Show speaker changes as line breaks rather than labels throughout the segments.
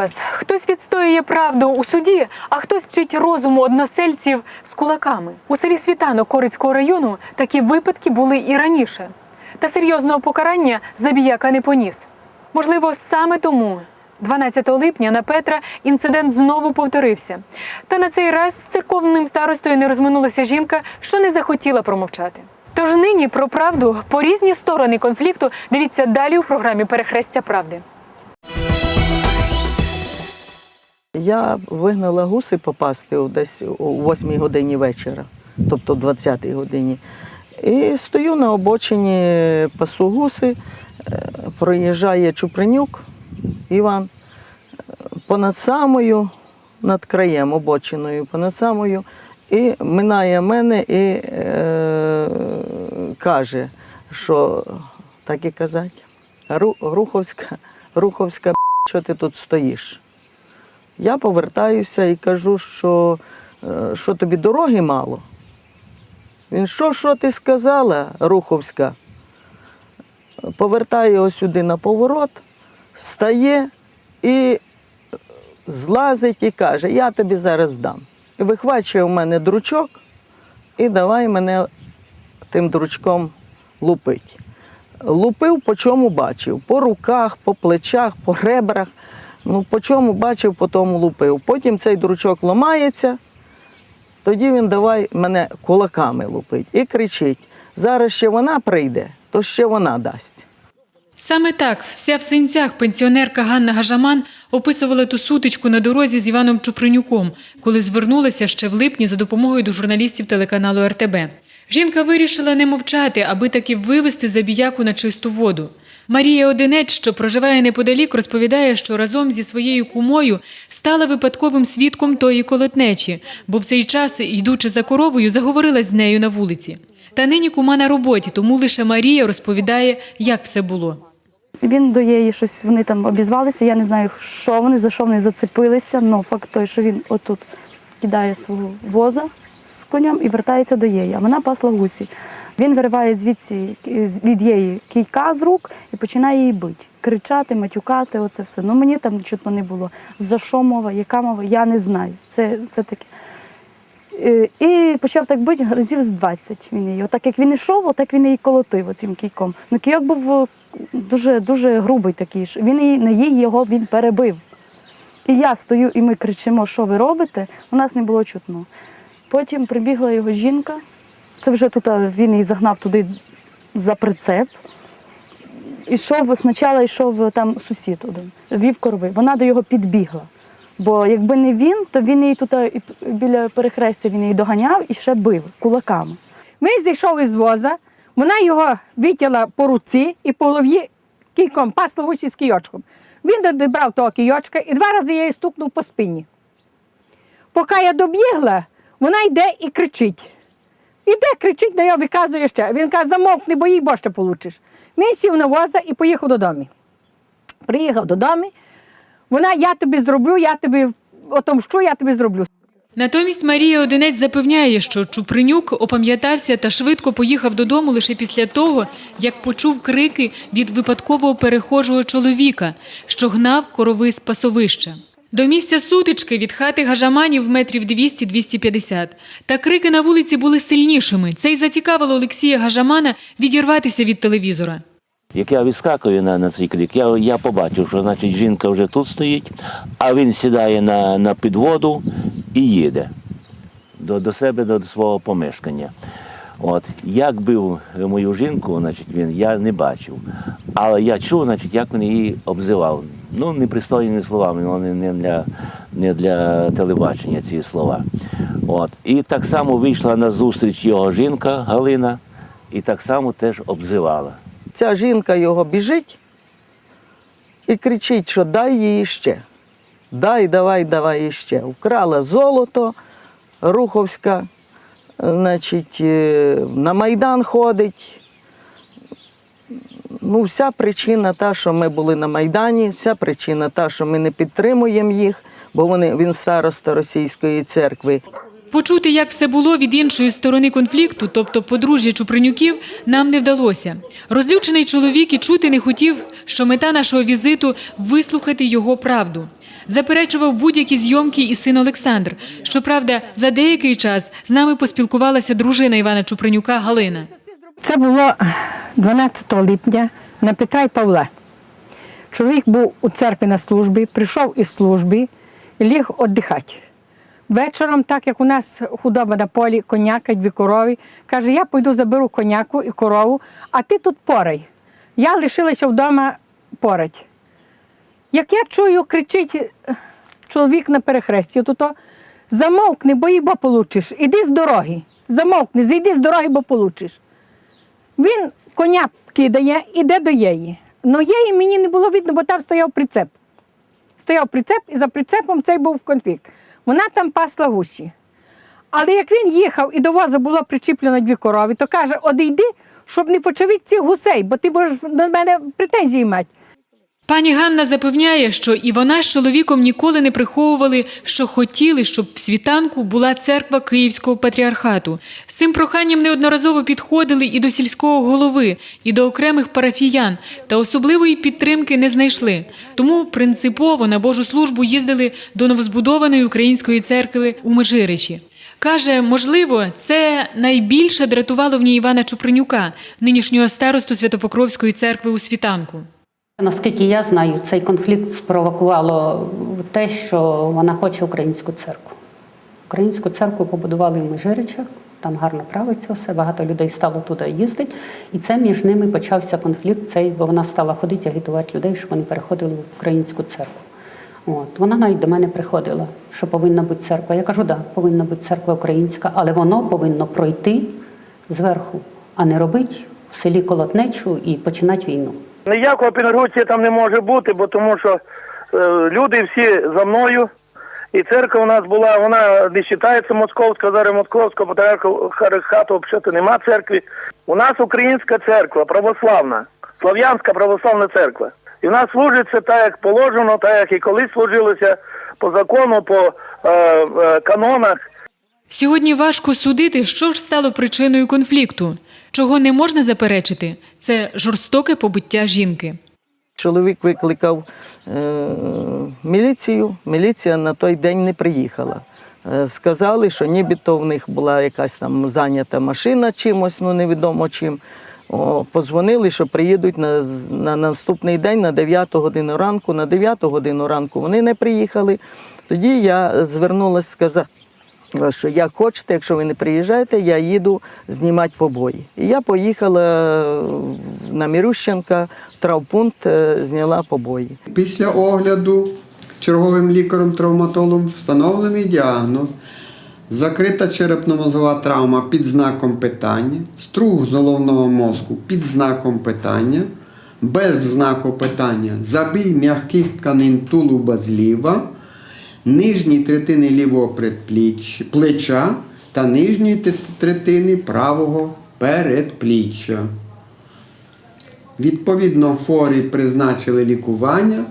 Вас! Хтось відстоює правду у суді, а хтось вчить розуму односельців з кулаками. У селі Світано Корицького району такі випадки були і раніше. Та серйозного покарання забіяка не поніс. Можливо, саме тому 12 липня на Петра інцидент знову повторився. Та на цей раз з церковним старостою не розминулася жінка, що не захотіла промовчати. Тож нині про правду по різні сторони конфлікту дивіться далі у програмі Перехрестя правди.
Я вигнала гуси попасти десь о 8 годині вечора, тобто о 20 годині. І стою на обочині пасу гуси, е, проїжджає Чупринюк Іван понад самою, над краєм обочиною, понад самою, і минає мене і е, каже, що так і казати, «Ру- Руховська, Руховська, що ти тут стоїш? Я повертаюся і кажу, що, е, що тобі дороги мало. Він, що, що ти сказала, Руховська? Повертає ось сюди на поворот, стає і злазить і каже, я тобі зараз дам. І вихвачує у мене дручок і давай мене тим дручком лупить. Лупив, по чому бачив. По руках, по плечах, по ребрах. Ну, по чому бачив, по тому лупив. Потім цей дручок ламається, тоді він давай мене кулаками лупить і кричить: зараз ще вона прийде, то ще вона дасть.
Саме так вся в синцях пенсіонерка Ганна Гажаман описувала ту сутичку на дорозі з Іваном Чупринюком, коли звернулася ще в липні за допомогою до журналістів телеканалу РТБ. Жінка вирішила не мовчати, аби таки вивести забіяку на чисту воду. Марія Одинець, що проживає неподалік, розповідає, що разом зі своєю кумою стала випадковим свідком тої колотнечі, бо в цей час, йдучи за коровою, заговорила з нею на вулиці. Та нині кума на роботі, тому лише Марія розповідає, як все було.
Він до її щось, вони там обізвалися, я не знаю, що вони, за що вони зацепилися, але факт той, що він отут кидає свого воза з конем і вертається до її, а вона пасла гусі. Він вириває звідси від її кійка з рук і починає її бити. Кричати, матюкати, оце все. Ну мені там чутно не було. За що мова, яка мова, я не знаю. Це, це таке. Е, І почав так бити разів з 20 він її. Отак як він йшов, отак він її колотив оцим кійком. Ну кійок був е, дуже, дуже грубий такий. що Він її, на їй його він перебив. І я стою, і ми кричимо, що ви робите, у нас не було чутно. Потім прибігла його жінка. Це вже тут він її загнав туди за прицеп. Ішов, спочатку йшов там сусід один, вів корови. Вона до його підбігла. Бо якби не він, то він її тут п- біля перехрестя він її доганяв і ще бив кулаками.
Він зійшов із воза, вона його витягла по руці і по голові кійком, пасла в усі з кійочком. Він додібрав того кійочка і два рази я її стукнув по спині. Поки я добігла, вона йде і кричить. Іде, кричить, на його виказує ще. Він каже, замовкни, бо їй борща получиш. Він сів на воза і поїхав додому. Приїхав додому. Вона, я тобі зроблю, я тобі отомщу, я тобі зроблю.
Натомість Марія Одинець запевняє, що Чупринюк опам'ятався та швидко поїхав додому лише після того, як почув крики від випадкового перехожого чоловіка, що гнав корови з пасовища. До місця сутички від хати гажаманів метрів 200-250. Та крики на вулиці були сильнішими. Це й зацікавило Олексія Гажамана відірватися від телевізора.
Як я відскакую на, на цей клік, я, я побачив, що значить жінка вже тут стоїть, а він сідає на, на підводу і їде до, до себе, до свого помешкання. От. Як бив мою жінку, значить, він, я не бачив. Але я чув, значить, як він її обзивав. Ну, непристойними словами, вони не для, не для телебачення ці слова. От. І так само вийшла на зустріч його жінка Галина, і так само теж обзивала.
Ця жінка його біжить і кричить, що дай їй ще. Дай, давай, давай іще. Вкрала золото, Руховська, значить, е, на Майдан ходить. Ну, вся причина та, що ми були на Майдані, вся причина та, що ми не підтримуємо їх, бо вони, він староста російської церкви.
Почути, як все було від іншої сторони конфлікту, тобто подружжя Чупринюків, нам не вдалося. Розлючений чоловік і чути не хотів, що мета нашого візиту вислухати його правду. Заперечував будь-які зйомки і син Олександр. Щоправда, за деякий час з нами поспілкувалася дружина Івана Чупринюка Галина.
Це було 12 липня на Петра і Павла. Чоловік був у церкві на службі, прийшов із служби ліг віддихати. Вечором, так як у нас худоба на полі, коняка, дві корови, каже, я пойду заберу коняку і корову, а ти тут порай. Я лишилася вдома порать. Як я чую, кричить е, чоловік на перехресті, то, то замовкни, бо їбо получиш. Іди з дороги. Замовкни, зійди з дороги, бо получиш. Він коня кидає, іде до її. Но її мені не було видно, бо там стояв прицеп. Стояв прицеп, і за прицепом цей був конфлікт. Вона там пасла гусі. Але як він їхав і до воза було причіплено дві корови, то каже: одійди, щоб не почавити цих гусей, бо ти можеш до мене претензії мати.
Пані Ганна запевняє, що і вона з чоловіком ніколи не приховували, що хотіли, щоб в світанку була церква Київського патріархату. З цим проханням неодноразово підходили і до сільського голови, і до окремих парафіян, та особливої підтримки не знайшли. Тому принципово на Божу службу їздили до новозбудованої української церкви у Межиричі. Каже, можливо, це найбільше дратувало в ній Івана Чупринюка, нинішнього старосту Святопокровської церкви у світанку.
Наскільки я знаю, цей конфлікт спровокувало те, що вона хоче українську церкву. Українську церкву побудували в Межиричах, там гарно правиться все, багато людей стало туди їздити. І це між ними почався конфлікт, цей, бо вона стала ходити, агітувати людей, щоб вони переходили в українську церкву. От. Вона навіть до мене приходила, що повинна бути церква. Я кажу, так, да, повинна бути церква українська, але воно повинно пройти зверху, а не робити в селі колотнечу і починати війну.
Ніякого пінгруції там не може бути, бо тому що е, люди всі за мною. І церква у нас була, вона не вважається московська, зараз московського патріархату взагалі нема церкви. У нас українська церква, православна, слав'янська православна церква. І в нас служиться так, як положено, так як і колись служилося по закону, по е, е, канонах.
Сьогодні важко судити, що ж стало причиною конфлікту. Чого не можна заперечити, це жорстоке побиття жінки.
Чоловік викликав е, міліцію. Міліція на той день не приїхала. Е, сказали, що нібито в них була якась там зайнята машина чимось, ну невідомо чим. О, позвонили, що приїдуть на, на наступний день на 9 годину ранку. На 9 годину ранку вони не приїхали. Тоді я звернулася сказати, що як хочете, якщо ви не приїжджаєте, я їду знімати побої. І я поїхала на Мірющенка, в травпункт, е, зняла побої.
Після огляду черговим лікарем-травматологом встановлений діагноз. Закрита черепно-мозгова травма під знаком питання, струг головного мозку під знаком питання, без знаку питання, забій м'яких тканин тулуба зліва, нижній третини лівого предпліч- плеча та нижньої третини правого передпліччя. Відповідно, хворі призначили лікування,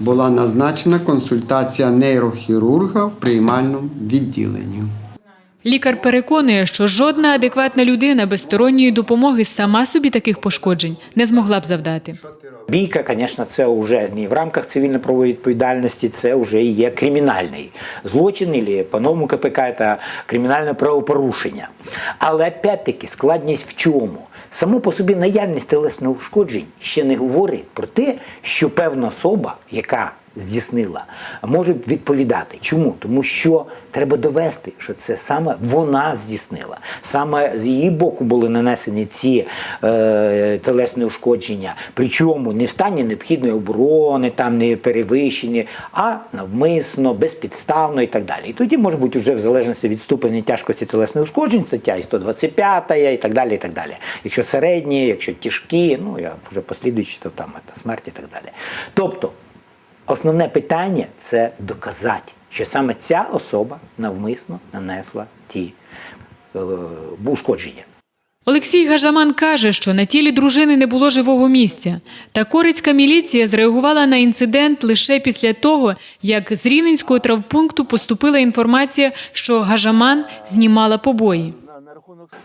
була назначена консультація нейрохірурга в приймальному відділенні.
Лікар переконує, що жодна адекватна людина без сторонньої допомоги сама собі таких пошкоджень не змогла б завдати.
Бійка, звісно, це вже не в рамках цивільно-правової відповідальності, це вже є кримінальний злочин, або по-новому КПК це кримінальне правопорушення. Але опять-таки складність в чому? Само по собі наявність телесних ушкоджень ще не говорить про те, що певна особа, яка здійснила, може відповідати. Чому? Тому що треба довести, що це саме вона здійснила. Саме з її боку були нанесені ці е, телесні ушкодження, причому не в стані необхідної оборони, там не перевищені, а навмисно, безпідставно і так далі. І тоді може бути вже в залежності від ступеня тяжкості телесних ушкоджень, стаття і 125 і так далі. і так далі. Якщо середні, якщо тяжкі, ну я вже послідуючи, то там це смерть і так далі. Тобто, Основне питання це доказати, що саме ця особа навмисно нанесла ті е, ушкодження.
Олексій Гажаман каже, що на тілі дружини не було живого місця. Та корицька міліція зреагувала на інцидент лише після того, як з Рівненського травпункту поступила інформація, що Гажаман знімала побої.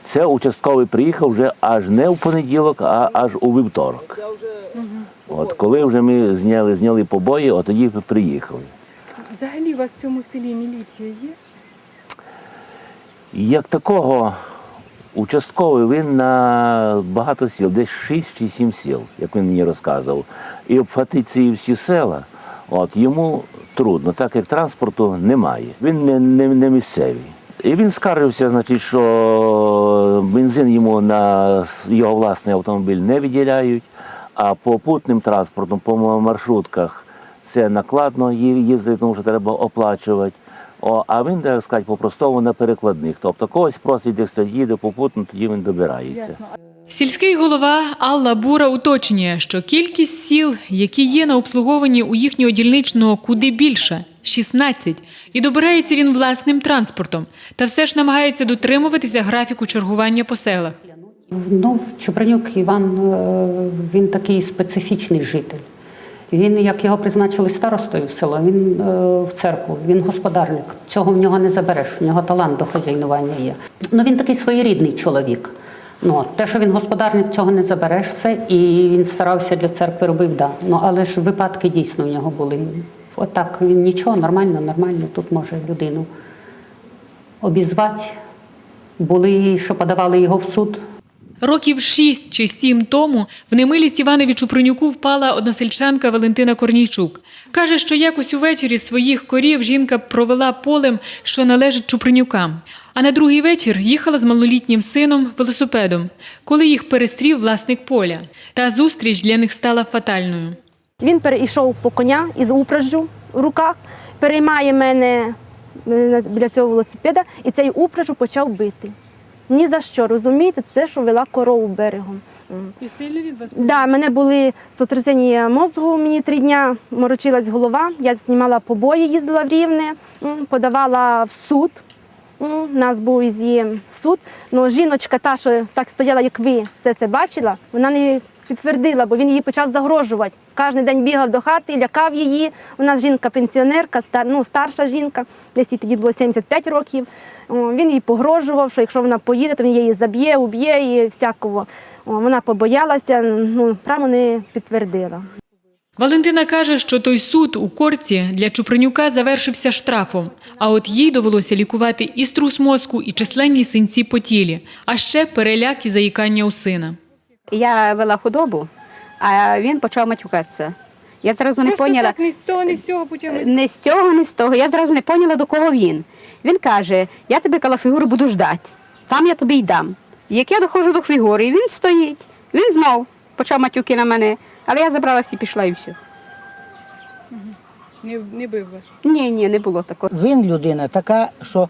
Це участковий приїхав вже аж не в понеділок, а аж у вівторок. От коли вже ми зняли, зняли побої, от тоді приїхали.
взагалі у вас в цьому селі міліція є?
Як такого участковий він на багато сіл, десь 6 чи 7 сіл, як він мені розказував. І обхватити ці всі села, от йому трудно, так як транспорту немає. Він не, не, не місцевий. І він скаржився, значить, що бензин йому на його власний автомобіль не виділяють, а по путним транспортам, по маршрутках це накладно їздити, тому що треба оплачувати. О, а він, так сказати, по-простому на перекладних. Тобто когось просить, десь хтось їде попутно, тоді він добирається.
Сільський голова Алла Бура уточнює, що кількість сіл, які є на обслуговуванні у їхнього дільничного, куди більше 16, і добирається він власним транспортом, та все ж намагається дотримуватися графіку чергування по селах.
Ну, Чупринюк Іван, е, він такий специфічний житель. Він, як його призначили старостою в село, він е, в церкву, він господарник. Цього в нього не забереш, в нього талант до хазяйнування є. Ну він такий своєрідний чоловік. Ну, те, що він господарник, цього не забереш все, і він старався для церкви робив, да. Ну але ж випадки дійсно в нього були. Отак він нічого, нормально, нормально. Тут може людину обізвати. Були, що подавали його в суд,
Років шість чи сім тому в немилість Іванові Чупринюку впала односельчанка Валентина Корнійчук. Каже, що якось увечері своїх корів жінка провела полем, що належить Чупринюкам. А на другий вечір їхала з малолітнім сином велосипедом, коли їх перестрів власник поля. Та зустріч для них стала фатальною.
Він перейшов по коня із упражжю в руках, переймає мене е, біля цього велосипеда, і цей упражу почав бити. Ні за що, розумієте, це що вела корову берегом.
І сильно від вас
Да, мене були сотрясення мозку, мені три дня морочилась голова. Я знімала побої, їздила в Рівне, подавала в суд. У нас був із її суд. Ну, жіночка, та, що так стояла, як ви все це бачила, вона не підтвердила, бо він її почав загрожувати. Кожен день бігав до хати, лякав її. У нас жінка-пенсіонерка, стар, ну, старша жінка, десь їй тоді було 75 років. Він їй погрожував, що якщо вона поїде, то він її заб'є, уб'є і всякого. Вона побоялася, ну, прямо не підтвердила.
Валентина каже, що той суд у корці для Чупринюка завершився штрафом, а от їй довелося лікувати і струс мозку, і численні синці по тілі, а ще переляк і заїкання у сина.
Я вела худобу, а він почав матюкатися. Я зразу не поняла.
так, ні з цього, ні з цього почали.
Не з цього, не з того. Я зразу не поняла, до кого він. Він каже: я тебе коло фігури буду ждати, там я тобі й дам. Як я доходжу до фігури, він стоїть. Він знов почав матюки на мене, але я забралась і пішла, і все.
Не, не бив вас.
Ні, ні, не було такого.
Він людина така, що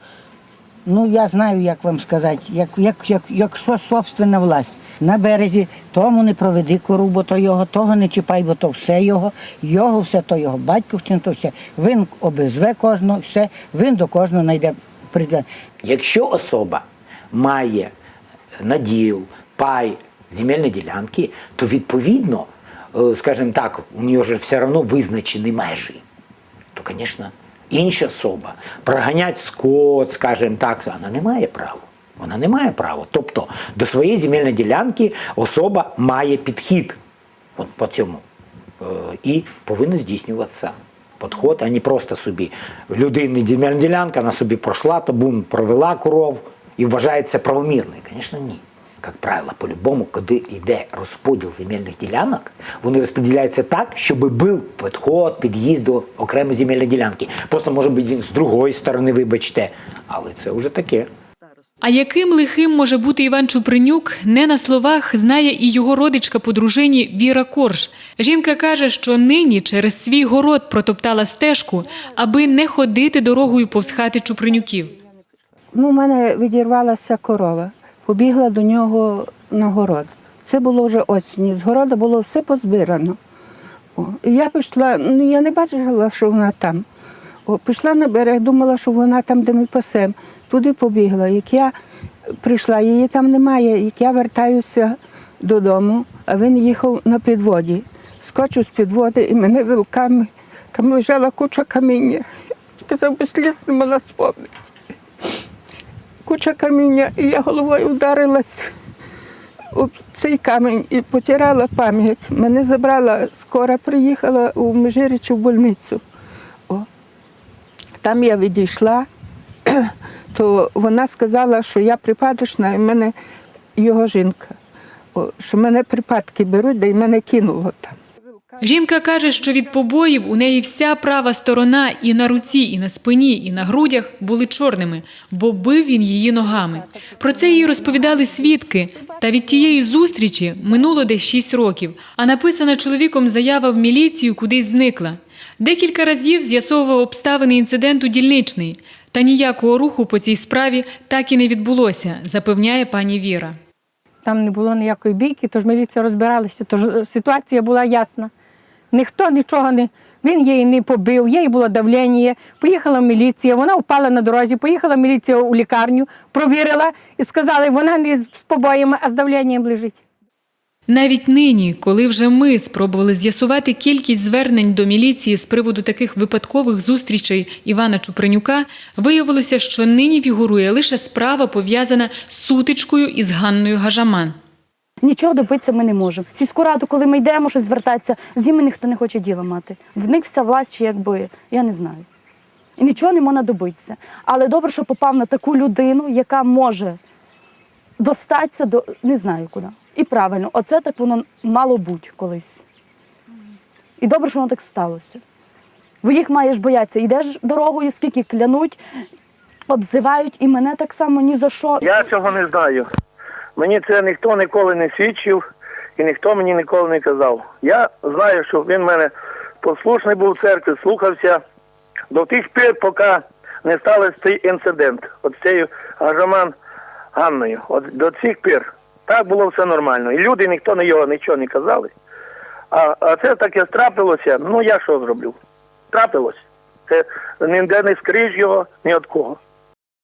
ну я знаю, як вам сказати, як, як, як, якщо собственна власть на березі, тому не проведи кору, бо то його, того не чіпай, бо то все його, його все, то його батьківщина, то все. Він обезве кожного, все, він до кожного знайде прийде.
Якщо особа має наділ, пай, земельні ділянки, то відповідно, е, скажімо так, у нього ж все одно визначені межі. То, звісно, інша особа проганять скот, скажімо так, вона не має права. Вона не має права. Тобто до своєї земельної ділянки особа має підхід от по цьому. Е, І повинен здійснюватися підход, а не просто собі людини земельна ділянка, вона собі пройшла, табун провела коров і вважається правомірною. Звісно, ні. Як правило, по-любому, коли йде розподіл земельних ділянок, вони розподіляються так, щоб був підход, під'їзд до окремої земельної ділянки. Просто може бути він з другої сторони, вибачте, але це вже таке.
А яким лихим може бути Іван Чупринюк, не на словах знає і його родичка по дружині Віра Корж. Жінка каже, що нині через свій город протоптала стежку, аби не ходити дорогою повз хати Чупринюків.
Ну, у мене відірвалася корова, побігла до нього на город. Це було вже осінь. З города було все позбирано. О, я пішла, ну я не бачила, що вона там. О, пішла на берег, думала, що вона там, де ми пасем. Туди побігла. Як я прийшла, її там немає. Як я вертаюся додому, а він їхав на підводі. Скочив з підводи і мене вилками. Там лежала куча каміння. Казав, без сліз не могла спомнити куча каміння, і я головою вдарилась об цей камінь і потирала пам'ять. Мене забрала, скоро приїхала у Межирічу в больницю. О. Там я відійшла, то вона сказала, що я припадочна, і в мене його жінка. Що мене припадки беруть, да й мене кинуло там.
Жінка каже, що від побоїв у неї вся права сторона і на руці, і на спині, і на грудях були чорними, бо бив він її ногами. Про це їй розповідали свідки. Та від тієї зустрічі минуло десь шість років, а написана чоловіком заява в міліцію кудись зникла. Декілька разів з'ясовував обставини інциденту дільничний, та ніякого руху по цій справі так і не відбулося, запевняє пані Віра.
Там не було ніякої бійки, тож міліція розбиралася, тож ситуація була ясна. Ніхто нічого не. Він її не побив, їй було давлення, поїхала міліція, вона впала на дорозі, поїхала міліція у лікарню, провірила і сказали, вона не з побоями, а з давленням лежить.
Навіть нині, коли вже ми спробували з'ясувати кількість звернень до міліції з приводу таких випадкових зустрічей Івана Чупринюка, виявилося, що нині фігурує лише справа пов'язана з сутичкою із Ганною Гажаман.
Нічого добитися ми не можемо. Сільську раду, коли ми йдемо щось звертатися, з ними ніхто не хоче діла мати. В них вся власть, якби, я не знаю. І нічого не можна добитися. Але добре, що попав на таку людину, яка може достатися до не знаю куди. І правильно, оце так воно мало бути колись. І добре, що воно так сталося. Бо їх маєш боятися. Йдеш дорогою, скільки клянуть, обзивають, і мене так само ні за що.
Я цього не знаю. Мені це ніхто ніколи не свідчив і ніхто мені ніколи не казав. Я знаю, що він в мене послушний був в церкві, слухався до тих пір, поки не стався цей інцидент. От цією Гажаман Ганною. От до цих пір. Так було все нормально. І люди ніхто на його нічого не казали. А, а це таке трапилося, ну я що зроблю? Трапилось. Це ніде не скриж його ні від кого.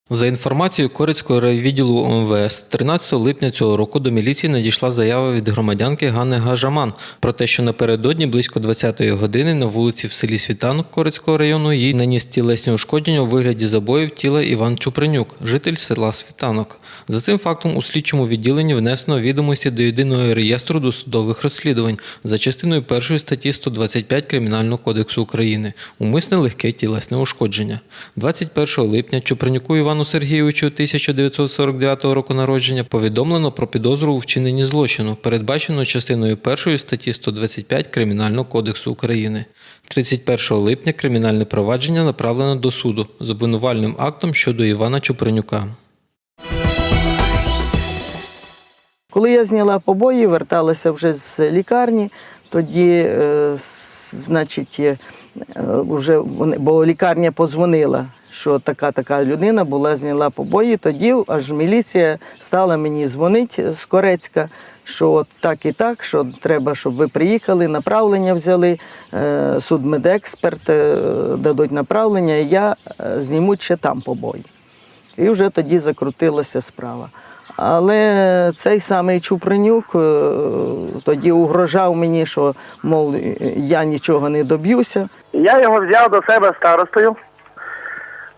За інформацією Корицького райвідділу ОМВС, 13 липня цього року до міліції надійшла заява від громадянки Ганни Гажаман про те, що напередодні близько 20-ї години на вулиці в селі Світанок Корицького району їй наніс тілесні ушкодження у вигляді забоїв тіла Іван Чупринюк, житель села Світанок. За цим фактом у слідчому відділенні внесено відомості до єдиного реєстру досудових розслідувань за частиною першої статті 125 Кримінального кодексу України умисне легке тілесне ушкодження. 21 липня Чупринюку Івану Сергійовичу 1949 року народження повідомлено про підозру у вчиненні злочину, передбаченого частиною першої статті 125 Кримінального кодексу України. 31 липня кримінальне провадження направлено до суду з обвинувальним актом щодо Івана Чупринюка.
Коли я зняла побої, верталася вже з лікарні, тоді, е, значить, е, вже вони- бо лікарня позвонила, що така така людина була, зняла побої. Тоді аж міліція стала мені дзвонити з Корецька, що от так і так, що треба, щоб ви приїхали, направлення взяли, е, судмедексперт е, дадуть направлення, і я е, знімуть ще там побої. І вже тоді закрутилася справа. Але цей самий Чупринюк тоді угрожав мені, що мов я нічого не доб'юся.
Я його взяв до себе старостою.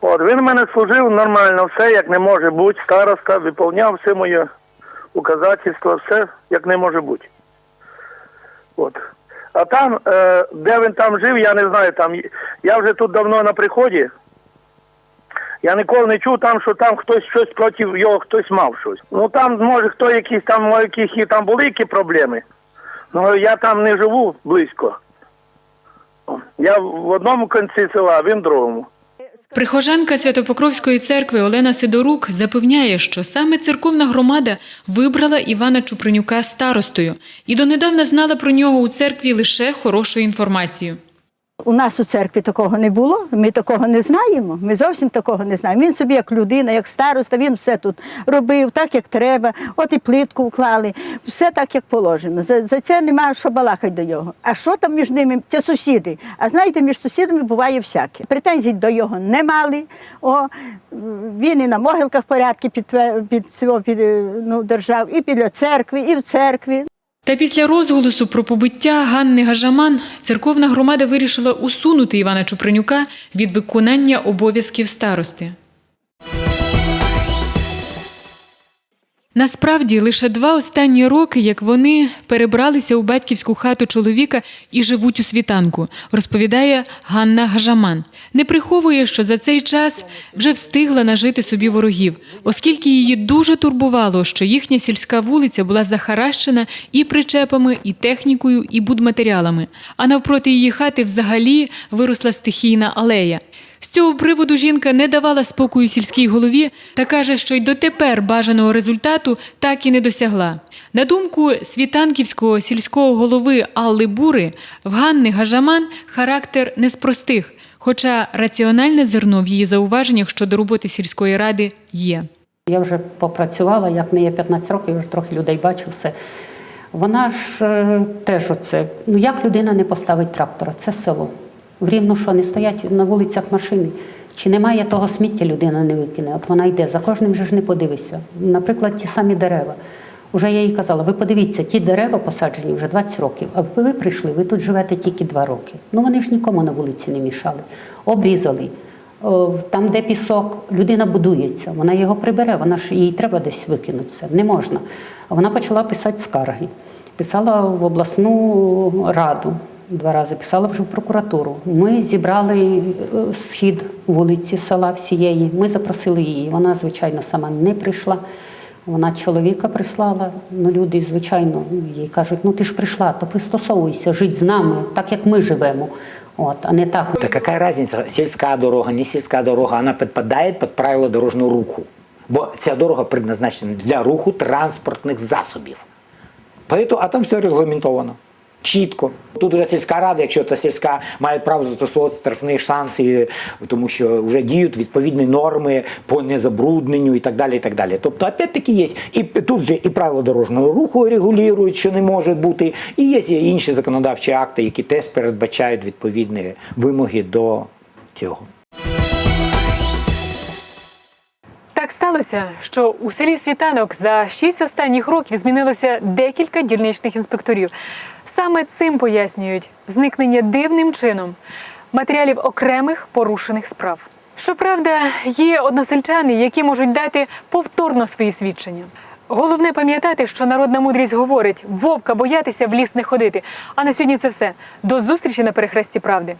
От він в мене служив нормально, все як не може бути. Староста виповняв все моє указательство, все як не може бути. От. А там, е, де він там жив, я не знаю. Там я вже тут давно на приході. Я ніколи не чув там, що там хтось щось проти його, хтось мав щось. Ну там, може, хто якісь там, якісь там були які проблеми. Ну я там не живу близько. Я в одному кінці села, а він в другому.
Прихожанка Святопокровської церкви Олена Сидорук запевняє, що саме церковна громада вибрала Івана Чупринюка старостою і донедавна знала про нього у церкві лише хорошу інформацію.
У нас у церкві такого не було, ми такого не знаємо. Ми зовсім такого не знаємо. Він собі як людина, як староста, він все тут робив так, як треба. От і плитку вклали, все так, як положено. За, за це немає що балакати до нього. А що там між ними? Це сусіди. А знаєте, між сусідами буває всяке. Претензій до його не мали. О, він і на могилках порядки під, під, під, під ну, держав, і біля церкви, і в церкві.
Та після розголосу про побиття Ганни Гажаман церковна громада вирішила усунути Івана Чупринюка від виконання обов'язків старости. Насправді лише два останні роки, як вони перебралися у батьківську хату чоловіка і живуть у світанку, розповідає Ганна Гажаман. Не приховує, що за цей час вже встигла нажити собі ворогів, оскільки її дуже турбувало, що їхня сільська вулиця була захаращена і причепами, і технікою, і будматеріалами. А навпроти її хати взагалі виросла стихійна алея. З цього приводу жінка не давала спокою сільській голові та каже, що й дотепер бажаного результату так і не досягла. На думку світанківського сільського голови Алли Бури, в Ганни Гажаман характер не з простих, хоча раціональне зерно в її зауваженнях щодо роботи сільської ради є.
Я вже попрацювала, як не є 15 років, вже трохи людей бачу все. Вона ж е, теж оце, ну як людина не поставить трактора, це село. В рівно що не стоять на вулицях машини. Чи немає того сміття, людина не викине. От вона йде, за кожним же ж не подивишся. Наприклад, ті самі дерева. Уже я їй казала, ви подивіться, ті дерева посаджені вже 20 років, а ви прийшли, ви тут живете тільки 2 роки. Ну вони ж нікому на вулиці не мішали. Обрізали. Там, де пісок, людина будується, вона його прибере, вона ж їй треба десь викинути це. Не можна. Вона почала писати скарги. Писала в обласну раду два рази, писала вже в прокуратуру. Ми зібрали е, схід вулиці села всієї. Ми запросили її. Вона, звичайно, сама не прийшла. Вона чоловіка прислала. Ну, люди, звичайно, їй кажуть, ну ти ж прийшла, то пристосовуйся, жить з нами, так як ми живемо. От, а не так.
Да какая разница, сельская дорога, не сельская дорога, она подпадает под правила дорожнього руху. Бо ця дорога предназначена для руху транспортних засобів. Поэтому, а там все регламентовано. Чітко. Тут вже сільська рада, якщо та сільська має право застосовувати штрафні санкції, тому що вже діють відповідні норми по незабрудненню і так далі. І так далі. Тобто, опять-таки є. І тут вже і правила дорожнього руху регулюють, що не може бути, і є і інші законодавчі акти, які теж передбачають відповідні вимоги до цього.
Так сталося, що у селі Світанок за шість останніх років змінилося декілька дільничних інспекторів. Саме цим пояснюють зникнення дивним чином матеріалів окремих порушених справ. Щоправда, є односельчани, які можуть дати повторно свої свідчення. Головне пам'ятати, що народна мудрість говорить: вовка боятися в ліс не ходити. А на сьогодні це все. До зустрічі на перехресті правди.